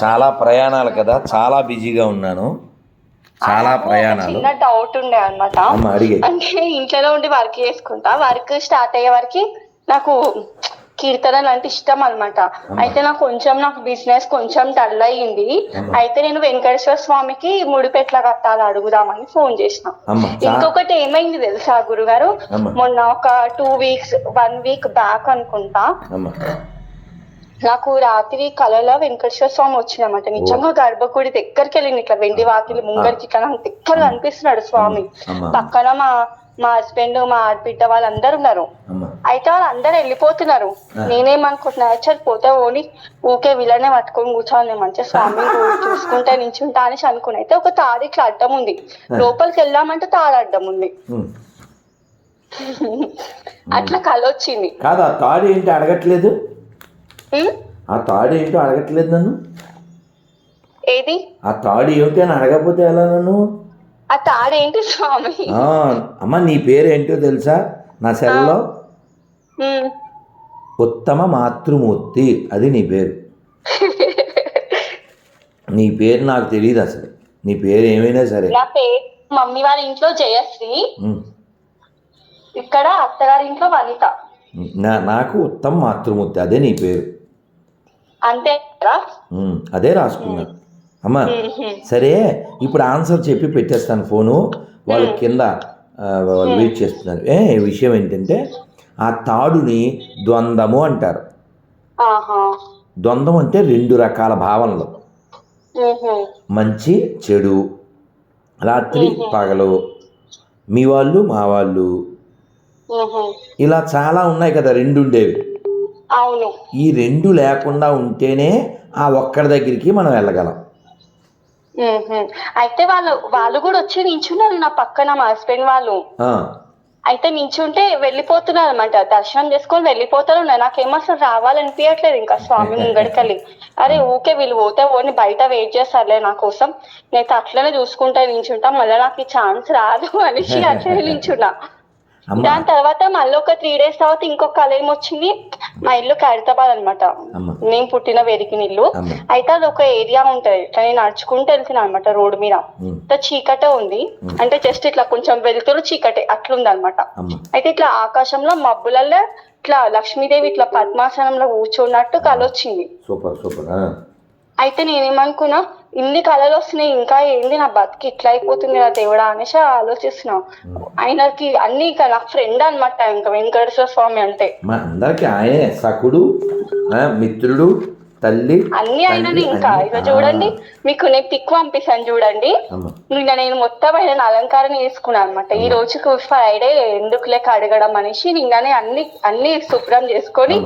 చాలా ప్రయాణాలు కదా చాలా బిజీగా ఉన్నాను. చాలా ప్రయాణాలు. చిన్న డౌట్ ఉండే అనమాట అంటే ఇంట్లోనే ఉండి వర్క్ చేసుకుంటా. వర్క్ స్టార్ట్ అయ్యే వరకు నాకు కీర్తనలు అంటే ఇష్టం అనమాట అయితే నాకు కొంచెం నాకు బిజినెస్ కొంచెం డల్ అయ్యింది. అయితే నేను వెంకటేశ్వర స్వామికి ముడిపెట్ల కట్టాలి అడుగుదామని ఫోన్ చేసిన. ఇంకొకటి ఏమైంది తెలుసా గురుగారు. మొన్న ఒక two weeks one week back అనుకుంటా. నాకు రాత్రి కలలో వెంకటేశ్వర స్వామి వచ్చిందన్నమాట. నిజంగా గర్భగుడి దగ్గరికి వెళ్ళింది ఇట్లా వెండి వాకిలి ముంగరికి ఇట్లా నాకు దగ్గర కనిపిస్తున్నాడు స్వామి. పక్కన మా మా హస్బెండ్ మా ఆడబిడ్డ వాళ్ళందరూ ఉన్నారు. అయితే వాళ్ళందరూ వెళ్ళిపోతున్నారు. ఆ. నేనేమనుకుంటున్నా చల్ పోతే ఓని ఊకే వీళ్ళనే పట్టుకొని కూర్చోవాలి మంచిగా స్వామి చూసుకుంటా నించుంటా అనేసి అనుకున్నా. అయితే ఒక తాడు ఇట్లా అడ్డం ఉంది. లోపలికి వెళ్దామంటే తాడు అడ్డం ఉంది. అట్లా కల వచ్చింది కాదు ఆ తాడు ఏంటి అడగట్లేదు? ఆ తాడు ఏంటో అడగట్లేదు నన్ను? ఏది? ఆ తాడు ఏమిటి అని అడగకపోతే ఎలా నన్ను? ఆ తాడు ఏంటి స్వామి? అమ్మ నీ పేరు ఏంటో తెలుసా? నా సెల్లో. ఉత్తమ మాతృమూర్తి అది నీ పేరు. నీ పేరు నాకు తెలియదు అసలు. నీ పేరు ఏమైనా సరే. నా పేరు మమ్మీ వాళ్ళ ఇంట్లో జయశ్రీ. ఇక్కడ అత్తగారి ఇంట్లో వనిత. నాకు ఉత్తమ మాతృమూర్తి అదే నీ పేరు. అంతే అదే రాసుకున్నా. అమ్మ. సరే ఇప్పుడు ఆన్సర్ చెప్పి పెట్టేస్తాను ఫోను. వాళ్ళు కింద వాళ్ళు వెయిట్ చేస్తున్నారు. ఏ విషయం ఏంటంటే ఆ తాడుని ద్వంద్వము అంటారు. ద్వంద్వం అంటే రెండు రకాల భావనలు. మంచి చెడు రాత్రి పగలు మీ వాళ్ళు మా వాళ్ళు. ఇలా చాలా ఉన్నాయి కదా రెండు ఉండేవి. అవును. ఈ రెండు లేకుండా ఉంటేనే ఆ ఒక్కడి దగ్గరికి మనం వెళ్ళగలం. అయితే వాళ్ళు వాళ్ళు కూడా వచ్చి నించున్నారు నా పక్కన మా హస్బెండ్ వాళ్ళు. అయితే నించుంటే వెళ్ళిపోతున్నారు అనమాట దర్శనం చేసుకొని వెళ్ళిపోతారు. నాకేమో అసలు రావాలనిపించట్లేదు ఇంకా స్వామి ముంగడికెళ్ళి అరే ఊకే వీళ్ళు పోతే ఓని బయట వెయిట్ చేస్తారులే నా కోసం. నేను అట్లనే చూసుకుంటా నించుంటా. మళ్ళీ నాకు ఈ ఛాన్స్ రాదు అనేసి అట్లనే నించున్నా. దాని తర్వాత మళ్ళీ ఒక త్రీ డేస్ తర్వాత ఇంకొక కళ ఏమొచ్చింది మా ఇల్లు ఖైరతాబాద్ అనమాట నేను పుట్టిన వెరిగిన ఇల్లు. అయితే అది ఒక ఏరియా ఉంటది. ఇట్లా నేను నడుచుకుంటూ వెళ్తున్నా అనమాట రోడ్ మీద. చీకటే ఉంది. అంటే జస్ట్ ఇట్లా కొంచెం వెలుతురు చీకటే అట్లుంది అనమాట అయితే ఇట్లా ఆకాశంలో మబ్బులలో ఇట్లా లక్ష్మీదేవి ఇట్లా పద్మాసనంలో కూర్చున్నట్టు వచ్చింది ఆ. అయితే నేనేమనుకున్నా ఇన్ని కళలు వస్తున్నాయి ఇంకా ఏంది నా బతికి ఇట్లా అయిపోతుంది నా దేవుడా అనేసి ఆలోచిస్తున్నావు ఆయనకి అన్ని నా నాకు ఫ్రెండ్ అన్నమాట ఇంకా వెంకటేశ్వర స్వామి అంటే. మా అందరికి ఆయనే సకుడు మిత్రుడు తల్లి అన్ని తండ్రి, ఇంకా. ఇక చూడండి మీకు నేను పిక్ పంపిస్తాను చూడండి. నిన్న నేను మొత్తం ఆయన అలంకారం చేసుకున్నాను అనమాట ఈ రోజుకు ఫ్రైడే ఎందుకు లేక అడగడం అనేసి నిన్ననే అన్ని అన్ని శుభ్రం చేసుకొని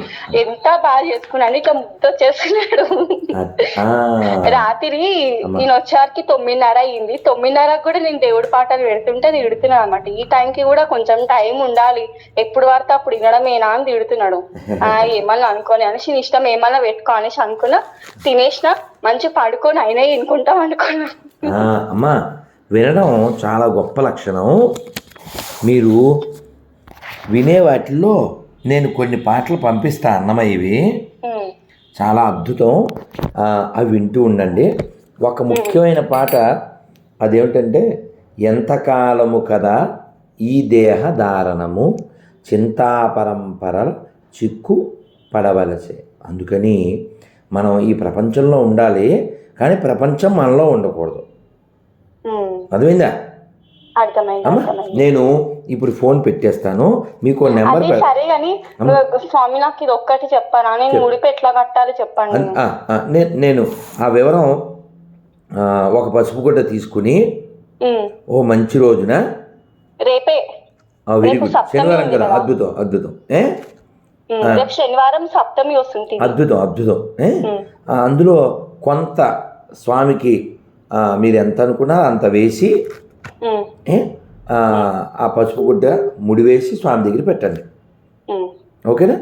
ఎంత బాగా చేసుకున్నాను ఇట్లా ముద్ద వచ్చేస్తున్నాడు. రాత్రి. నేను వచ్చేసరికి తొమ్మిదిన్నర అయ్యింది తొమ్మిదిన్నరకు కూడా నేను దేవుడి పాటలు పెడుతుంటే తిడుతున్నాను అనమాట ఈ టైంకి కూడా కొంచెం టైం ఉండాలి. ఎప్పుడు పడితే అప్పుడు వినడమేనా అని తిడుతున్నాడు. ఏమన్నా అనుకోని అనేసి ఇష్టం ఏమన్నా పెట్టుకో అనేసి అనుకున్నా తినేసిన మంచి పడుకొని అయినా వినుకుంటాం అనుకున్నా. అమ్మా వినడం చాలా గొప్ప లక్షణం. మీరు వినే వాటిల్లో నేను కొన్ని పాటలు పంపిస్తా అన్నమయ్యవి చాలా అద్భుతం. అవి వింటూ ఉండండి. ఒక ముఖ్యమైన పాట అదేమిటంటే ఎంతకాలము కదా ఈ దేహ ధారణము చింతాపరంపర చిక్కు పడవలసే. అందుకని మనం ఈ ప్రపంచంలో ఉండాలి కానీ ప్రపంచం మనలో ఉండకూడదు. అర్థమైందా? అమ్మా నేను ఇప్పుడు ఫోన్ పెట్టేస్తాను మీకు నెంబర్ సరే కానీ స్వామి నాకు ఇది ఒక్కటి చెప్పారా నేను ముడిపు ఎట్లా కట్టాలి చెప్పండి. నేను ఆ వివరం ఒక పసుపు గుడ్డ తీసుకుని ఓ మంచి రోజున రేపే. శనివారం కదా. అద్భుతం అద్భుతం. ఏ? రేపు శనివారం సప్తమి వస్తుంది అద్భుతం అద్భుతం. అందులో కొంత స్వామికి మీరు ఎంత అనుకున్నారో అంత వేసి ఆ, పసుపు గుడ్డ ముడివేసి స్వామి దగ్గర పెట్టండి. ఓకేనా?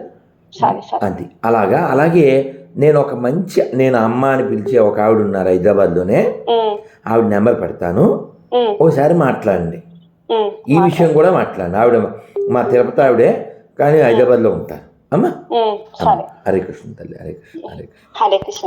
అది. అలాగా? అలాగే నేను ఒక మంచి నేను అమ్మ అని పిలిచే ఒక ఆవిడ ఉన్నారు హైదరాబాద్లోనే. ఆవిడ నెంబర్ పెడతాను. ఒకసారి మాట్లాడండి. ఈ విషయం కూడా మాట్లాడండి. ఆవిడ మా తిరుపతి ఆవిడే కానీ హైదరాబాద్లో ఉంటారు. అమ్మా ఉమ్, సరే హరే కృష్ణ తల్లి హరే కృష్ణ హరే కృష్ణ హరే కృష్ణ